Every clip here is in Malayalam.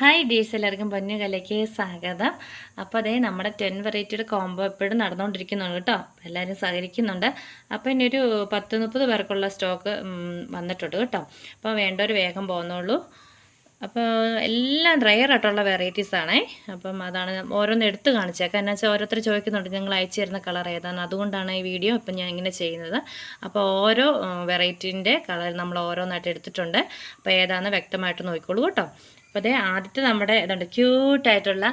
ഹായ് ഡീസ് എല്ലാവർക്കും പൊന്നു കലയ്ക്ക് സ്വാഗതം. അപ്പോൾ അതേ നമ്മുടെ ടെൻ വെറൈറ്റിയുടെ കോംബോ എപ്പോഴും നടന്നുകൊണ്ടിരിക്കുന്നുണ്ട് കേട്ടോ. എല്ലാവരും സഹകരിക്കുന്നുണ്ട്. അപ്പോൾ ഇനി ഒരു പത്ത് മുപ്പത് പേർക്കുള്ള സ്റ്റോക്ക് വന്നിട്ടുണ്ട് കേട്ടോ. അപ്പോൾ വേണ്ട ഒരു വേഗം പോകുന്നുള്ളൂ അപ്പോൾ എല്ലാം റയർ ആയിട്ടുള്ള വെറൈറ്റീസ് ആണേ. അപ്പം അതാണ് ഓരോന്ന് എടുത്ത് കാണിച്ചേക്കാം. എന്നാ വെച്ചാൽ ഓരോരുത്തർ ചോദിക്കുന്നുണ്ട് ഞങ്ങൾ അയച്ചു തരുന്ന കളർ ഏതാണ്? അതുകൊണ്ടാണ് ഈ വീഡിയോ ഇപ്പം ഞാൻ ഇങ്ങനെ ചെയ്യുന്നത്. അപ്പോൾ ഓരോ വെറൈറ്റീന്റെ കളർ നമ്മൾ ഓരോന്നായിട്ട് എടുത്തിട്ടുണ്ട്. അപ്പോൾ ഏതാണെന്ന് വ്യക്തമായിട്ട് നോക്കിക്കോളൂ കേട്ടോ. അപ്പോൾ അതേ ആദ്യത്തെ നമ്മുടെ ഇതുണ്ട് ക്യൂട്ടായിട്ടുള്ള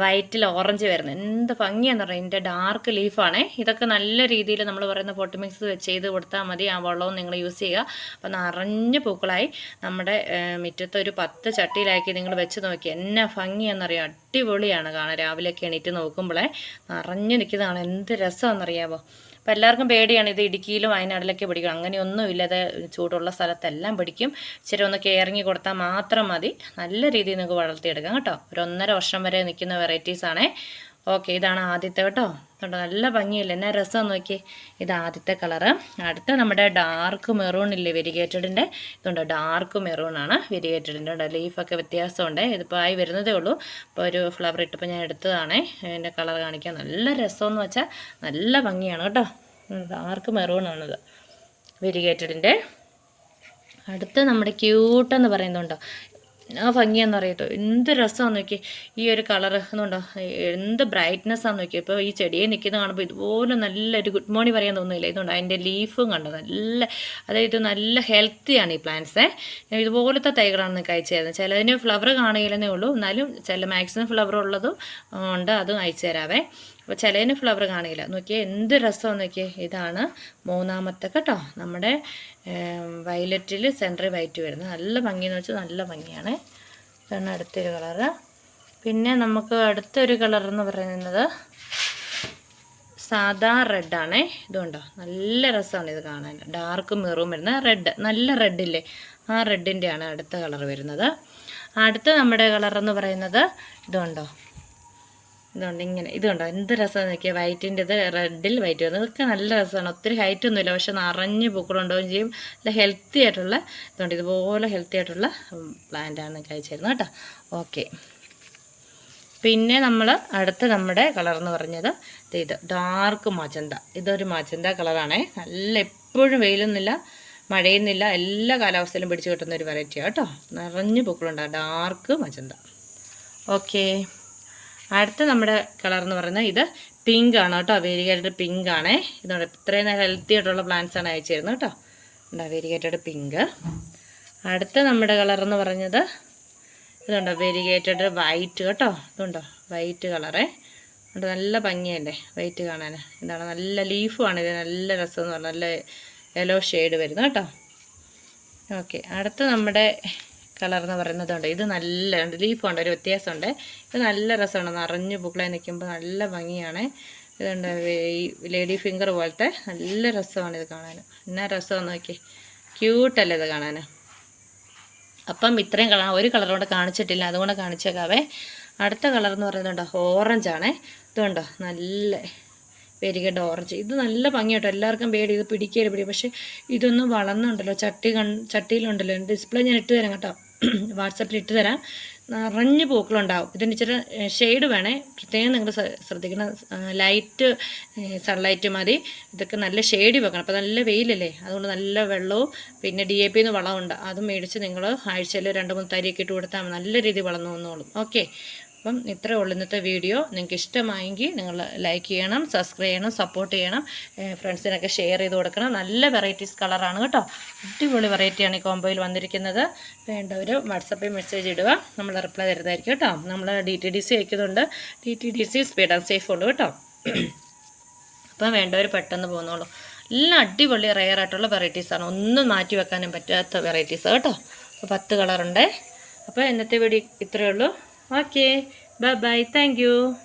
വൈറ്റിൽ ഓറഞ്ച് വരുന്നത്. എന്ത് ഭംഗിയാന്ന് പറഞ്ഞാൽ ഇതിന്റെ ഡാർക്ക് ലീഫാണേ ഇതൊക്കെ നല്ല രീതിയിൽ നമ്മൾ പറയുന്ന പൊട്ട് മിക്സ് ചെയ്ത് കൊടുത്താൽ മതി. ആ വെള്ളവും നിങ്ങൾ യൂസ് ചെയ്യുക. അപ്പോൾ നിറഞ്ഞ പൂക്കളായി നമ്മുടെ മുറ്റത്ത് ഒരു പത്ത് ചട്ടിയിലാക്കി നിങ്ങൾ വെച്ച് നോക്കി. എന്നാ ഭംഗിയാണെന്നറിയാം അടിപൊളിയാണ് കാണാൻ. രാവിലെയൊക്കെ എണീറ്റ് നോക്കുമ്പോഴേ നിറഞ്ഞു നിൽക്കുന്നതാണ്. എന്ത് രസമാണെന്നറിയാമോ അപ്പം എല്ലാവർക്കും പേടിയാണ് ഇത് ഇടുക്കിയിലും വയനാട്ടിലൊക്കെ പിടിക്കും അങ്ങനെയൊന്നും ഇല്ലാതെ ചൂടുള്ള സ്ഥലത്തെല്ലാം പിടിക്കും. ഇച്ചിരി ഒന്ന് കെയറിങ് കൊടുത്താൽ മാത്രം മതി. നല്ല രീതിയിൽ നിങ്ങൾക്ക് വളർത്തിയെടുക്കാം കേട്ടോ. ഒരു ഒന്നര വർഷം വരെ നിൽക്കുന്ന വെറൈറ്റീസാണേ ഓക്കെ ഇതാണ് ആദ്യത്തെ കേട്ടോ. അതുകൊണ്ട് നല്ല ഭംഗിയില്ല എന്നാ രസം നോക്കി ഇത് ആദ്യത്തെ കളറ്. അടുത്ത നമ്മുടെ ഡാർക്ക് മെറൂൺ ഇല്ലേ വെരിഗേറ്റഡിന്റെ ഇതുണ്ട് ഡാർക്ക് മെറൂൺ ആണ് വെരിഗേറ്റഡിന്റെ ഉണ്ട് ലീഫൊക്കെ വ്യത്യാസമുണ്ട്. ഇതിപ്പോൾ ആയി വരുന്നതേ ഉള്ളൂ. ഇപ്പോൾ ഒരു ഫ്ലവർ ഇട്ടപ്പോൾ ഞാൻ എടുത്തതാണേ. അതിന്റെ കളർ കാണിക്കാൻ നല്ല രസമെന്ന് വെച്ചാൽ നല്ല ഭംഗിയാണ് കേട്ടോ. ഡാർക്ക് മെറൂൺ ആണിത് വെരിഗേറ്റഡിന്റെ അടുത്ത് നമ്മുടെ ക്യൂട്ടെന്ന് പറയുന്നുണ്ടോ? ആ ഭംഗിയാന്ന് പറയട്ടോ എന്ത് രസമാണ് നോക്കി ഈ ഒരു കളർ എന്നുണ്ടോ? എന്ത് ബ്രൈറ്റ്നെസ് ആണെന്ന് നോക്കി ഇപ്പോൾ ഈ ചെടിയെ നിൽക്കുന്ന കാണുമ്പോൾ ഇതുപോലെ നല്ലൊരു ഗുഡ് മോർണിംഗ് പറയാൻ തോന്നുന്നില്ല. ഇതുകൊണ്ട് അതിന്റെ ലീഫും കണ്ടോ? നല്ല അതായത് നല്ല ഹെൽത്തിയാണ് ഈ പ്ലാന്റ്സ് ഇതുപോലത്തെ തൈകളാണ് നിങ്ങൾക്ക് അയച്ചു ചിലതിന് ഫ്ലവർ കാണുകയില്ലെന്നേ ഉള്ളൂ. എന്നാലും ചില മാക്സിമം ഫ്ലവർ ഉള്ളതും ഉണ്ട് അതും അയച്ചു തരാവേ. അപ്പോൾ ചിലതിന് ഫ്ലവർ കാണില്ല നോക്കിയേ എന്ത് രസമാണ് നോക്കിയേ. ഇതാണ് മൂന്നാമത്തെ കേട്ടോ. നമ്മുടെ വയലറ്റിൽ സെൻട്രൽ വൈറ്റ് വരുന്നത്. നല്ല ഭംഗിയെന്ന് വെച്ചാൽ നല്ല ഭംഗിയാണ്. ഇതാണ് അടുത്തൊരു കളറ് പിന്നെ നമുക്ക് അടുത്തൊരു കളർ എന്ന് പറയുന്നത് സാധാ റെഡാണേ ഇതുണ്ടോ നല്ല രസമാണ് ഇത് കാണാൻ. ഡാർക്ക് മെറൂം വരുന്നത് റെഡ് നല്ല റെഡില്ലേ ആ റെഡിന്റെയാണ് അടുത്ത കളർ വരുന്നത്. അടുത്ത നമ്മുടെ കളർ എന്ന് പറയുന്നത് ഇതുണ്ടോ ഇതുകൊണ്ട് ഇങ്ങനെ ഇതുണ്ടോ എന്ത് രസമാണ് നോക്കിയാൽ വൈറ്റിന്റെ ഇത് റെഡിൽ വൈറ്റ് വന്നു ഇതൊക്കെ നല്ല രസമാണ്. ഒത്തിരി ഹൈറ്റ് ഒന്നുമില്ല പക്ഷെ നിറഞ്ഞ് പൂക്കളുണ്ടാവുകയും ചെയ്യും. നല്ല ഹെൽത്തി ആയിട്ടുള്ള ഇതുകൊണ്ട് ഇതുപോലെ ഹെൽത്തി ആയിട്ടുള്ള പ്ലാന്റാണ് കഴിച്ചു തരുന്നത് കേട്ടോ. ഓക്കെ പിന്നെ നമ്മൾ അടുത്ത നമ്മുടെ കളർ എന്ന് പറഞ്ഞത് ഇത് ഡാർക്ക് മജന്ത ഇതൊരു മജന്ത കളറാണേ നല്ല എപ്പോഴും വെയിലൊന്നുമില്ല മഴയൊന്നുമില്ല എല്ലാ കാലാവസ്ഥയിലും പിടിച്ചു കിട്ടുന്ന ഒരു വെറൈറ്റിയാണ് കേട്ടോ. നിറഞ്ഞ് പൂക്കളുണ്ടാകും ഡാർക്ക് മജന്ത ഓക്കേ അടുത്ത നമ്മുടെ കളർ എന്ന് പറയുന്നത് ഇത് പിങ്ക് ആണ് കേട്ടോ. വേരിഗേറ്റഡ് പിങ്ക് ആണേ. ഇതുകൊണ്ട് ഇത്രയും ഹെൽത്തി ആയിട്ടുള്ള പ്ലാന്റ്സ് ആണ് അയച്ചു തരുന്നത് കേട്ടോ. ഉണ്ടോ വേരിഗേറ്റഡ് പിങ്ക് അടുത്ത നമ്മുടെ കളർ എന്ന് പറഞ്ഞത് ഇതുണ്ടോ വെരിഗേറ്റഡ് വൈറ്റ് കേട്ടോ. ഇതുണ്ടോ? വൈറ്റ് കളറേ. ഉണ്ട് നല്ല ഭംഗിയല്ലേ? വൈറ്റ് കാണാൻ എന്താണ് നല്ല ലീഫുമാണ് ഇത് നല്ല രസം എന്ന് പറഞ്ഞാൽ നല്ല യെല്ലോ ഷെയ്ഡ് വരുന്നു കേട്ടോ. ഓക്കെ അടുത്ത നമ്മുടെ കളർ എന്ന് പറയുന്നതുണ്ട്. ഇത് നല്ല ലീഫുണ്ട് ഒരു വ്യത്യാസമുണ്ട്. ഇത് നല്ല രസമാണ്. നിറഞ്ഞു പൂക്കളായി നിൽക്കുമ്പോൾ നല്ല ഭംഗിയാണ്. ഇതുണ്ട് ഈ ലേഡി ഫിംഗർ പോലത്തെ നല്ല രസമാണ് ഇത് കാണാൻ. എന്നാ രസമെന്ന് നോക്കി ക്യൂട്ടല്ലേ ഇത് കാണാൻ. അപ്പം ഇത്രയും കളർ ഒരു കളർ കൊണ്ട് കാണിച്ചിട്ടില്ല. അതുകൊണ്ട് കാണിച്ചേക്കാവേ. അടുത്ത കളർ എന്ന് പറയുന്നുണ്ടോ? ഓറഞ്ചാണേ ഇതുണ്ടോ? നല്ല പെരികേണ്ട ഓറഞ്ച്. ഇത് നല്ല ഭംഗിയാട്ടോ. എല്ലാവർക്കും പേടി ഇത് പിടിക്കരുത് പിടി പക്ഷേ ഇതൊന്നും വളർന്നുണ്ടല്ലോ. ചട്ടി കൺ ചട്ടിയിലുണ്ടല്ലോ. ഡിസ്പ്ലേ ഞാൻ ഇട്ട് തരാം കേട്ടോ. വാട്സപ്പിൽ ഇട്ട് തരാം. നിറഞ്ഞ് പൂക്കളുണ്ടാവും. ഇതിന് ഇച്ചിരി ഷെയ്ഡ് വേണേ. പ്രത്യേകം നിങ്ങൾ ശ്രദ്ധിക്കണം. ലൈറ്റ് സൺലൈറ്റ് മതി. ഇതൊക്കെ നല്ല ഷെയ്ഡ് വെക്കണം. അപ്പോൾ നല്ല വെയിലല്ലേ? അതുകൊണ്ട് നല്ല വെള്ളവും പിന്നെ ഡി എ പി എന്ന് വളമുണ്ട് അതും മേടിച്ച് നിങ്ങൾ ആഴ്ചയിൽ രണ്ട് മൂന്ന് തരിയൊക്കെ ഇട്ട് കൊടുത്താൽ നല്ല രീതിയിൽ വളർന്നു വന്നോളും. ഓക്കെ അപ്പം ഇത്രേ ഉള്ളൂ ഇന്നത്തെ വീഡിയോ. നിങ്ങൾക്ക് ഇഷ്ടമായെങ്കിൽ നിങ്ങൾ ലൈക്ക് ചെയ്യണം സബ്സ്ക്രൈബ് ചെയ്യണം സപ്പോർട്ട് ചെയ്യണം. ഫ്രണ്ട്സിനൊക്കെ ഷെയർ ചെയ്ത് കൊടുക്കണം. നല്ല വെറൈറ്റീസ് കളറാണ് കേട്ടോ. അടിപൊളി വെറൈറ്റിയാണ് ഈ കോമ്പോയിൽ വന്നിരിക്കുന്നത്. വേണ്ടവർ വാട്സപ്പിൽ മെസ്സേജ് ഇടുക. നമ്മൾ റിപ്ലൈ തരുന്നതായിരിക്കും കേട്ടോ. നമ്മൾ ഡി ടി ഡി സി അയക്കുന്നുണ്ട്. D T D C speed and safe ഉണ്ട് കേട്ടോ. അപ്പം വേണ്ടവർ പെട്ടെന്ന് പോകുന്നുള്ളൂ എല്ലാം അടിപൊളി റെയർ ആയിട്ടുള്ള വെറൈറ്റീസാണ് ഒന്നും മാറ്റി വെക്കാനും പറ്റാത്ത വെറൈറ്റീസ് കേട്ടോ. അപ്പോൾ പത്ത് കളറുണ്ടേ അപ്പോൾ ഇന്നത്തെ വീഡിയോ ഇത്രയേ ഉള്ളൂ. Okay. Bye-bye. Thank you.